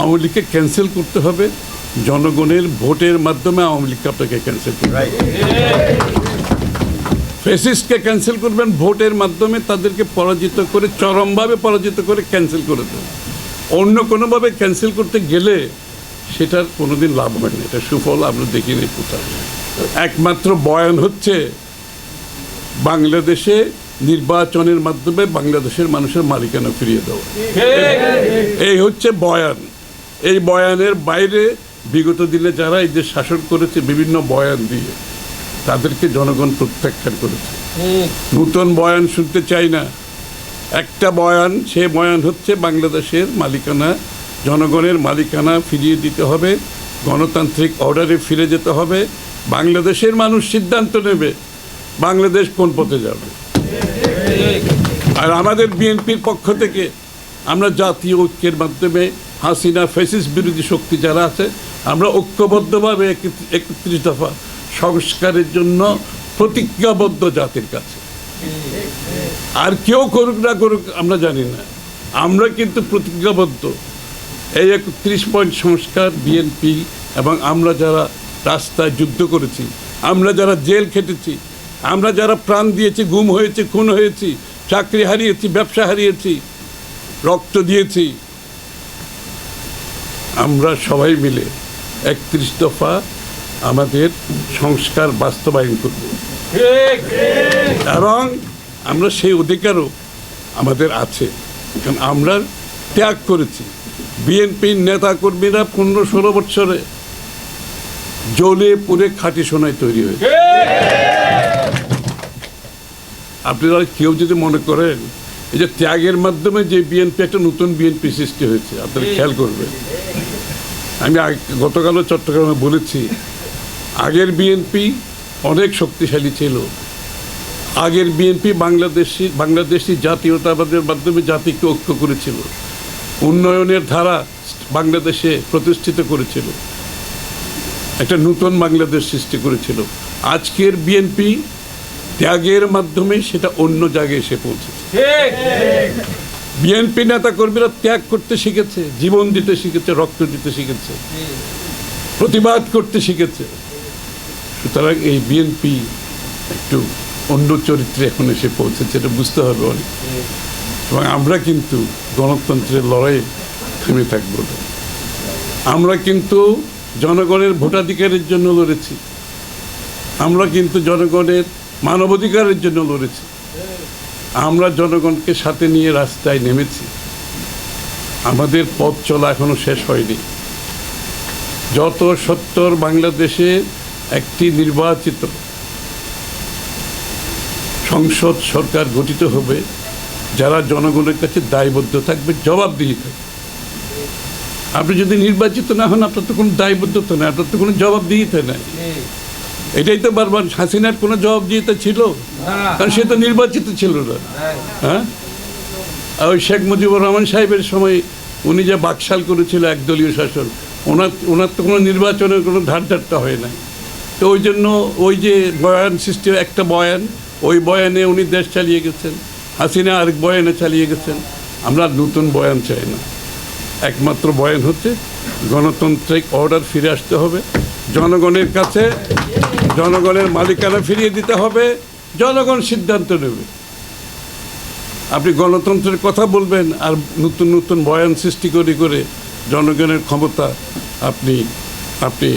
আওয়ামী লীগকে ক্যান্সেল করতে হবে। জনগণের ভোটের মাধ্যমে আওয়ামী লীগকে আপনাকে ক্যান্সেল করতে হবে। ফেসিস্টকে ক্যান্সেল করবেন ভোটের মাধ্যমে তাদেরকে পরাজিত করে চরমভাবে পরাজিত করে ক্যান্সেল করে দেবেন। অন্য কোনোভাবে ক্যান্সেল করতে গেলে সেটার কোনোদিন লাভ হয় না। এটা সুফল আমরা দেখিনি কোথাও। একমাত্র বয়ান হচ্ছে বাংলাদেশে নির্বাচনের মাধ্যমে বাংলাদেশের মানুষের মালিকানা ফিরিয়ে দেওয়া। এই হচ্ছে বয়ান। এই বয়ানের বাইরে বিগত দিনে যারা এই দেশ শাসন করেছে বিভিন্ন বয়ান দিয়ে তাদেরকে জনগণ প্রত্যাখ্যান করেছে। নূতন বয়ান শুনতে চাই না। একটা বয়ান সে বয়ান হচ্ছে বাংলাদেশের মালিকানা জনগণের মালিকানা ফিরিয়ে দিতে হবে গণতান্ত্রিক অর্ডারে ফিরে যেতে হবে বাংলাদেশের মানুষ সিদ্ধান্ত নেবে বাংলাদেশ কোন পথে যাবে। আর আমাদের বিএনপির পক্ষ থেকে আমরা জাতীয় ঐক্যের মাধ্যমে হাসিনা ফেসিস বিরোধী শক্তি যারা আছে, আমরা ঐক্যবদ্ধভাবে একত্রিশ দফা সংস্কারের জন্য প্রতিজ্ঞাবদ্ধ জাতির কাছে। আর কেউ করুক না করুক, আমরা জানি না। আমরা কিন্তু প্রতিজ্ঞাবদ্ধ। এই একত্রিশ পয়েন্ট সংস্কার বিএনপি এবং আমরা যারা রাস্তায় যুদ্ধ করেছি, আমরা যারা জেল খেটেছি, আমরা যারা প্রাণ দিয়েছি, গুম হয়েছে, খুন হয়েছি, চাকরি হারিয়েছি, ব্যবসা হারিয়েছি, রক্ত দিয়েছি আমরা সবাই মিলে একত্রিশ দফা আমাদের সংস্কার বাস্তবায়ন করব। এবং আমরা সেই অধিকারও আমাদের আছে। কারণ আমরা ত্যাগ করেছি। বিএনপির নেতা কর্মীরা পনেরো ষোলো বছরে জলে পুড়ে খাঁটি সোনায় তৈরি হয়েছে। আপনারা কেউ যদি মনে করেন, এই যে ত্যাগের মাধ্যমে যে বিএনপি একটা নতুন বিএনপি সৃষ্টি হয়েছে, আপনারা খেয়াল করবেন। আমি গতকালও চট্টগ্রামে বলেছি, আগের বিএনপি অনেক শক্তিশালী ছিল। আগের বিএনপি বাংলাদেশি বাংলাদেশি জাতীয়তাবাদের মাধ্যমে জাতিকে ঐক্য করেছিল। উন্নয়নের ধারা বাংলাদেশে প্রতিষ্ঠিত করেছিল। একটা নতুন বাংলাদেশ সৃষ্টি করেছিল। আজকের বিএনপি ত্যাগের মাধ্যমে সেটা অন্য জায়গায় এসে পৌঁছেছে। বিএনপি নেতা কর্মীরা ত্যাগ করতে শিখেছে, জীবন দিতে শিখেছে, রক্ত দিতে শিখেছে, প্রতিবাদ করতে শিখেছে। সুতরাং এই বিএনপি একটু অন্য চরিত্রে এখন এসে পৌঁছেছে এটা বুঝতে হবে অনেক। এবং আমরা কিন্তু গণতন্ত্রের লড়াই থেমে থাকব আমরা কিন্তু জনগণের ভোটাধিকারের জন্য লড়েছি। আমরা কিন্তু জনগণের মানবাধিকারের জন্য লড়েছি। আমরা জনগণকে সাথে নিয়ে রাস্তায় নেমেছি। আমাদের পথ চলা এখনও শেষ হয়নি। যত সত্তর বাংলাদেশে একটি নির্বাচিত সংসদ সরকার গঠিত হবে, যারা জনগণের কাছে দায়বদ্ধ থাকবে, জবাবদিহি থাকবে। আপনি যদি নির্বাচিত না হন, আপনার তো কোনো দায়বদ্ধতা নেই, আপনার তো কোনো জবাবদিহিতা নেই। এটাই তো বারবার হাসিনার কোনো জবাবদিহিতা ছিল। কারণ সে তো নির্বাচিত ছিল না। হ্যাঁ। আর ওই শেখ মুজিবুর রহমান সাহেবের সময় উনি যে বাকশাল করেছিল একদলীয় শাসন ওনার ওনার তো কোনো নির্বাচনের কোনো ধার ধারটা হয় না তো ওই জন্য ওই যে বয়ান সৃষ্টি একটা বয়ান ওই বয়ানে উনি দেশ চালিয়ে গেছেন। হাসিনা আরেক বয়ানে চালিয়ে গেছেন। আমরা নতুন বয়ান চাই না। একমাত্র বয়ান হচ্ছে গণতান্ত্রিক অর্ডার ফিরে আসতে হবে। জনগণের কাছে জনগণের মালিকানা ফিরিয়ে দিতে হবে, জনগণ সিদ্ধান্ত নেবে। আপনি গণতন্ত্রের কথা বলবেন আর নতুন নতুন বয়ান সৃষ্টি করে করে জনগণের ক্ষমতা আপনি আপনি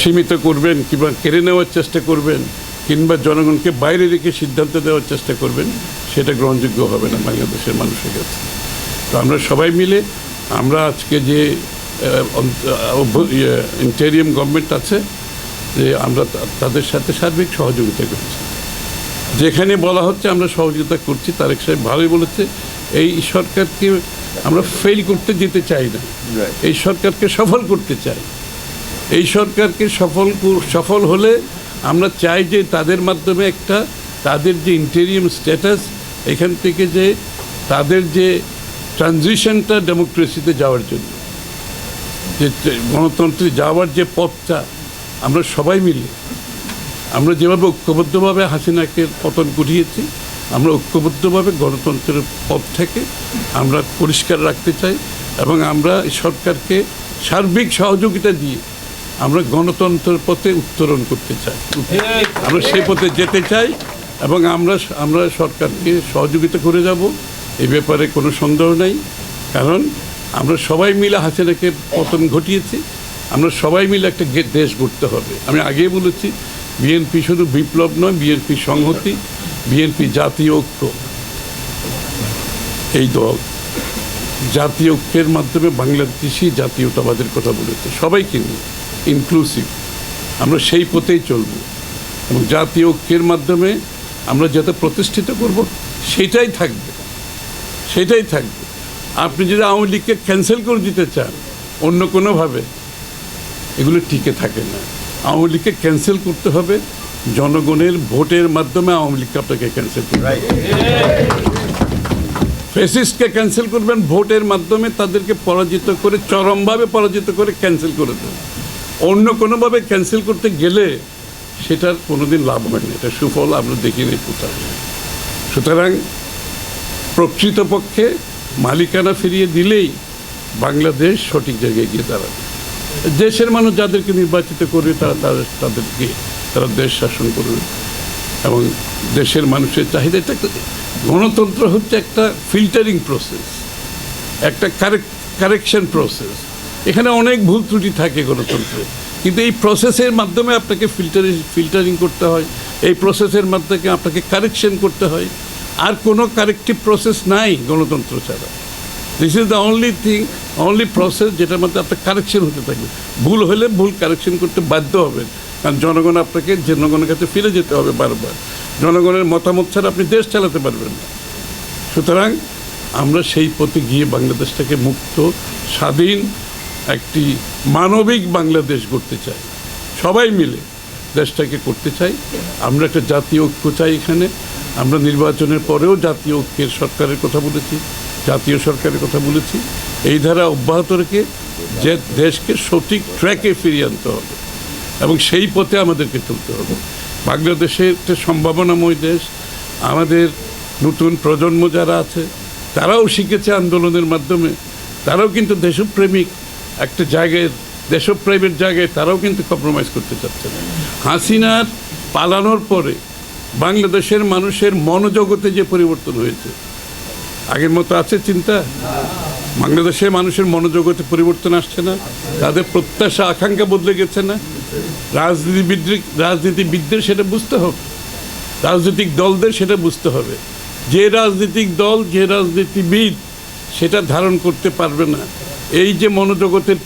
সীমিত করবেন কিংবা কেড়ে নেওয়ার চেষ্টা করবেন কিংবা জনগণকে বাইরে রেখে সিদ্ধান্ত দেওয়ার চেষ্টা করবেন, সেটা গ্রহণযোগ্য হবে না বাংলাদেশের মানুষের কাছে। তো আমরা সবাই মিলে আমরা আজকে যে ইন্টেরিয়াম গভর্নমেন্ট আছে যে আমরা তাদের সাথে সার্বিক সহযোগিতা করছি। যেখানে বলা হচ্ছে আমরা সহযোগিতা করছি তারেক সাহেব ভালোই বলেছে এই সরকারকে আমরা ফেল করতে যেতে চাই না। এই সরকারকে সফল করতে চাই। এই সরকারকে সফল সফল হলে আমরা চাই যে তাদের মাধ্যমে একটা তাদের যে ইন্টেরিয়াম স্ট্যাটাস এখান থেকে যে তাদের যে ট্রানজিশনটা ডেমোক্রেসিতে যাওয়ার জন্য। যে গণতন্ত্রে যাওয়ার যে পথটা, আমরা সবাই মিলে, আমরা যেভাবে ঐক্যবদ্ধভাবে হাসিনাকে পতন ঘটিয়েছি, আমরা ঐক্যবদ্ধভাবে গণতন্ত্রের পথ থেকে আমরা পরিষ্কার রাখতে চাই এবং আমরা সরকারকে সার্বিক সহযোগিতা দিয়ে আমরা গণতন্ত্রের পথে উত্তরণ করতে চাই। আমরা সেই পথে যেতে চাই এবং আমরা আমরা সরকারকে সহযোগিতা করে যাব এই ব্যাপারে কোনো সন্দেহ নাই, কারণ আমরা সবাই মিলে হাসিনাকে পতন ঘটিয়েছি। আমরা সবাই মিলে একটা দেশ গড়তে হবে। আমি আগেই বলেছি, বিএনপি শুধু বিপ্লব নয়, বিএনপি সংহতি, বিএনপি জাতীয় ঐক্য। এই দল জাতীয় ঐক্যের মাধ্যমে বাংলাদেশি জাতীয়তাবাদের কথা বলেছে। সবাইকে নিয়ে ইনক্লুসিভ আমরা সেই পথেই চলব। এবং জাতীয় ঐক্যের মাধ্যমে আমরা যাতে প্রতিষ্ঠিত করব, সেটাই থাকবে। সেটাই থাকবে। আপনি যদি আওয়ামী লীগকে ক্যান্সেল করে দিতে চান, অন্য কোনোভাবে, এগুলো টিকে থাকে না। আওয়ামী লীগকে ক্যান্সেল করতে হবে, জনগণের ভোটের মাধ্যমে আওয়ামী লীগকে আপনাকে ক্যান্সেল করতে ফেসিস্টকে ক্যান্সেল করবেন, ভোটের মাধ্যমে তাদেরকে পরাজিত করে, চরমভাবে পরাজিত করে ক্যান্সেল করে দেবেন। অন্য কোনোভাবে ক্যান্সেল করতে গেলে সেটার কোনোদিন লাভ হয় না। এটা সুফল আমরা দেখিনি কোথাও সুতরাং প্রকৃতপক্ষে মালিকানা ফিরিয়ে দিলেই বাংলাদেশ সঠিক জায়গায় গিয়ে দাঁড়াবে। দেশের মানুষ যাদেরকে নির্বাচিত করবে, তারা তাদের তাদেরকে, তারা দেশ শাসন করবে। এবং দেশের মানুষের চাহিদা, এটা গণতন্ত্র হচ্ছে একটা ফিল্টারিং প্রসেস একটা কারেকশন প্রসেস এখানে অনেক ভুল ত্রুটি থাকে গণতন্ত্রে, কিন্তু এই প্রসেসের মাধ্যমে আপনাকে ফিল্টারিং ফিল্টারিং করতে হয়, এই প্রসেসের মাধ্যমে আপনাকে কারেকশন করতে হয়। আর কোনো কারেক্টিভ প্রসেস নাই গণতন্ত্র ছাড়া। This is the only thing only process যেটার মধ্যে আপনার কারেকশন হতে থাকবে। ভুল হলে ভুল কারেকশন করতে বাধ্য হবেন। কারণ জনগণ আপনাকে জনগণের কাছে ফিরে যেতে হবে বারবার। জনগণের মতামত ছাড়া আপনি দেশ চালাতে পারবেন না। সুতরাং আমরা সেই পথে গিয়ে বাংলাদেশটাকে মুক্ত, স্বাধীন একটি মানবিক বাংলাদেশ করতে চাই। সবাই মিলে দেশটাকে করতে চাই। আমরা একটা জাতীয় ঐক্য চাই এখানে। আমরা নির্বাচনের পরেও জাতীয় ঐক্যের সরকারের কথা বলেছি, জাতীয় সরকারের কথা বলেছি। এই ধারা অব্যাহত রেখে যে দেশকে সঠিক ট্র্যাকে ফিরিয়ে আনতে হবে এবং সেই পথে আমাদেরকে চলতে হবে। বাংলাদেশে একটা সম্ভাবনাময় দেশ, আমাদের নতুন প্রজন্ম যারা আছে, তারাও শিখেছে আন্দোলনের মাধ্যমে, তারাও কিন্তু দেশপ্রেমিক, একটা জায়গায়, দেশপ্রেমের জায়গায় তারাও কিন্তু কম্প্রোমাইজ করতে চাচ্ছে না। হাসিনার পালানোর পরে বাংলাদেশের মানুষের মনোজগতে যে পরিবর্তন হয়েছে, আগের মতো আছে চিন্তা? বাংলাদেশে মানুষের মনোজগতে পরিবর্তন আসছে না, তাদের প্রত্যাশা, আকাঙ্ক্ষা বদলে গেছে না? রাজনীতিবিদ রাজনীতিবিদদের সেটা বুঝতে হবে, রাজনৈতিক দলদের সেটা বুঝতে হবে। যে রাজনৈতিক দল, যে রাজনীতিবিদ সেটা ধারণ করতে পারবে না, এই যে মনোজগতের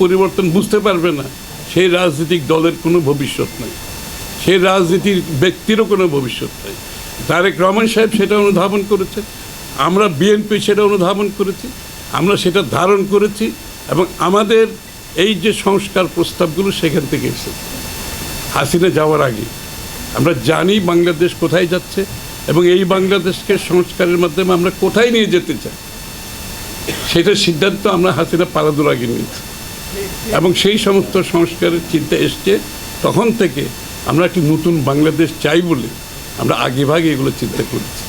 পরিবর্তন বুঝতে পারবে না, সেই রাজনৈতিক দলের কোনো ভবিষ্যৎ নেই। সেই রাজনীতির ব্যক্তিরও কোনো ভবিষ্যৎ নেই। তারেক রহমান সাহেব সেটা অনুধাবন করেছে আমরা বিএনপি সেটা অনুধাবন করেছি, আমরা সেটা ধারণ করেছি এবং আমাদের এই যে সংস্কার প্রস্তাবগুলো সেখান থেকে এসেছে। হাসিনা যাওয়ার আগে। আমরা জানি বাংলাদেশ কোথায় যাচ্ছে এবং এই বাংলাদেশকে সংস্কারের মাধ্যমে আমরা কোথায় নিয়ে যেতে চাই। সেটার সিদ্ধান্ত আমরা হাসিনা পালাদুর আগে নিয়েছি। এবং সেই সমস্ত সংস্কারের চিন্তা এসছে তখন থেকে আমরা একটি নতুন বাংলাদেশ চাই বলে আমরা আগেভাগে এগুলো চিন্তা করছি।